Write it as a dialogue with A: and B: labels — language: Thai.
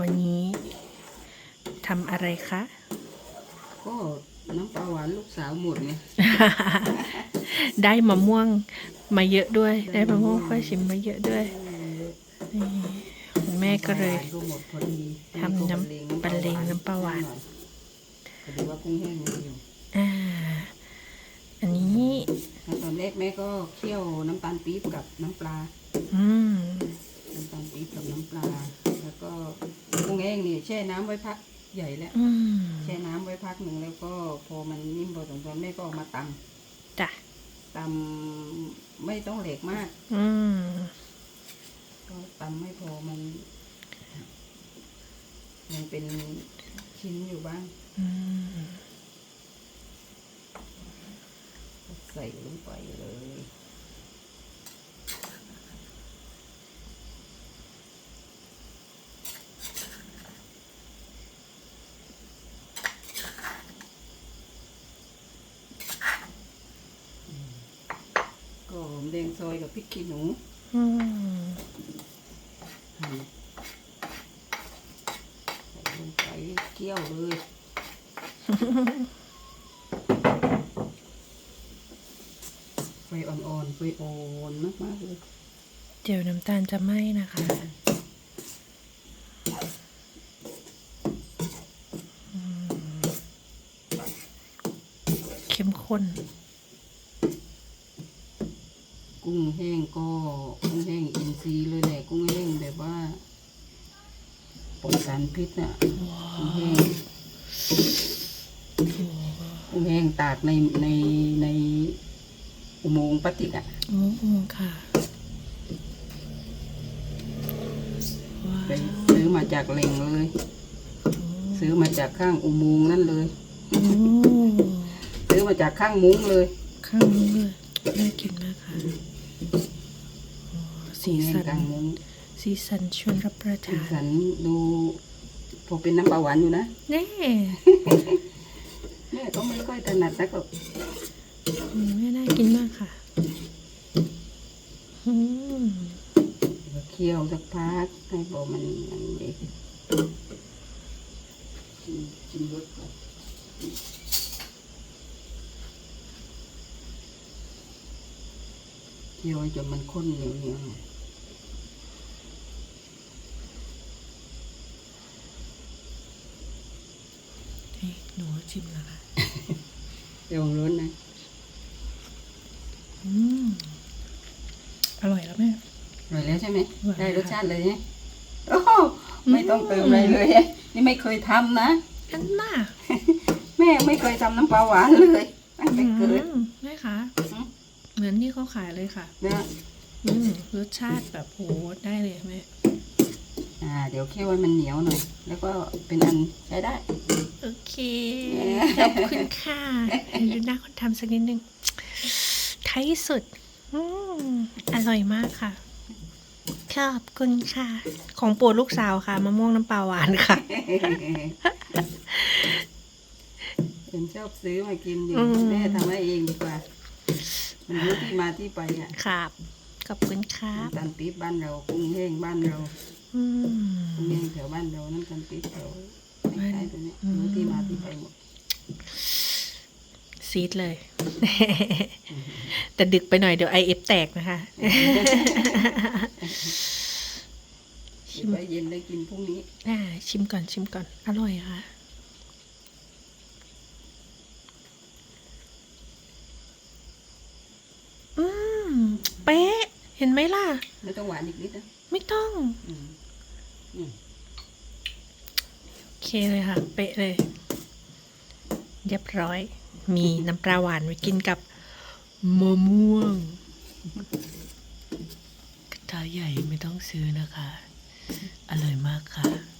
A: วันนี้ทำอะไรคะ
B: ก็น้ำปลาหวานลูกสาวหมดไง
A: ได้มะม่วงมาเยอะด้วย
B: ได้
A: ได้มะม่วง
B: มะม่วง
A: ค่อยชิมมาเยอะด้วยนี่คุณแม่ก็เลย
B: ก็หมดพอดี
A: ทำน้ำบรรเลงน้ำปลาหวาน
B: พอดีว่ากุ้งแห้งมีอยู่
A: อ่าอันนี้
B: แล้วตอนแรกแม่ก็เคี่ยวน้ำตาลปี๊บกับน้ำปลา
A: อืม
B: น้ำตาลปี๊บกับน้ำปลา แล้วก็กุ้งแห้งนี่แช่น้ำไว้พักใหญ่แล้ว
A: อืม
B: แช่น้ำไว้พักหนึ่งแล้วก็พอมันนิ่มพอสมควรแม่ก็เอามาต
A: จ้ะำ
B: ตำไม่ต้องเหล็กมาก
A: อืม
B: ก็ตำไม่พอมันยังเป็นชิ้นอยู่บ้าง
A: อืม
B: ก็ใส่ลงไปเลย ก็หอ มแดงซอยกับพริกขี้หนู
A: อืม
B: หั่นใส่ลงไปเคี่ยวเลยไฟอ่อนๆไฟอ่อนมากๆเลย
A: เดี๋ยวน้ำตาลจะไหม้นะคะอืมเข้มข้น
B: กุ้งแห้งก็กุ้งแห้งอินทรีย์เลยแหละกุ้งแห้งแบบว่าปลอดสารพิษน่ะกุ้งแห้งกุ้งแห้งตากในในในอุโมงค์พลาสติกอะ
A: โอ้โหค่ะว้า
B: ไป
A: ว
B: ซื้อมาจากแหล่งเลย ซื้อมาจากข้างอุโมงค์นั่นเลย
A: โอ้
B: ซื้อมาจากข้างมุ้งเลย
A: ข้างนี้เลยน่ากินมากค่ะโอ้ สี
B: กุ้งแห้ง
A: สัน
B: กลางมุ้ง
A: สีสันชวนรับประ
B: สี
A: ทาน
B: สันดูพอเป็นน้ำปลาหวานอยู่นะ
A: แน่
B: แม่ก็ไม่ค่อยถนัดนักหรอก
A: อืมแม่น่ากินมากค่ะอืม
B: เคี่ยวสักพักให้บอกมันมันเด็กชิมชิมรสก่อน เคี่ยวจนมันข้นเหนียวเหนียวๆ
A: นี่หนูชิมแล้วค่ะ
B: เดี๋ยวร้อนนะ
A: อืม อร่อยแล้วแม่
B: อร่อยแล้วใช่ไหม
A: อร่อย
B: ได้รส
A: ค่ะ
B: ชาติเลยใช่ไหมโอ้โหไม่ต้องเติมอะไรเลย นี่ไม่เคยทำนะ
A: อันน่ะ
B: แม่ไม่เคยทำน้ำปลาหวานเลยตั้งแต่เกิด
A: อืมแม่คะเห มือนที่เขาขายเลยค่ะ
B: นะ
A: อืมรสชาติแบบโหได้เลยแม่
B: อ่า เดี๋ยวเคี่ยวให้มันเหนียวหน่อย แล้วก็เป็นอันใช้ได้
A: โอเคขอบคุณค่ะดูหน้าคนทำสักนิดนึงท้ายสุดอืมอร่อยมากค่ะขอบคุณค่ะ ของโปรดลูกสาวค่ะมะม่วงน้ำปลาหวานค่ะ
B: เห็นชอบซื้อมากินอยู่
A: อืม
B: แม่ทำให้เองดีกว่า มันรู้ที่มาที่ไปอะ
A: ครับขอบคุณครับ
B: น้ำตาลปี๊บบ้านเรากุ้งแห้งบ้านเรา
A: อืม
B: กุ้งแห้งแถวบ้านเราน้ำตาลปี๊บแถวไม่ใช่ตัวเนี้ย
A: อืม
B: รู้ที่มาที่ไปหมด
A: ซีดเลย แต่ดึกไปหน่อยเดี๋ยวไอเอฟแตกนะคะ
B: เก็บไว้เย็นได้กินพรุ่งนี้
A: อ่าชิมก่อนชิมก่อน อร่อยค่ะ อืม เป๊ะ เห็นไหมล่ะ
B: ไม่ต้องหวานอีกนิดนะ
A: ไม่ต้อง
B: อืมอืม
A: โอเคเลยค่ะ เป๊ะเลย เรียบร้อย มีน้ำปลาหวานไว้กินกับมะม่วงกระทะใหญ่ไม่ต้องซื้อนะคะ อร่อยมากค่ะ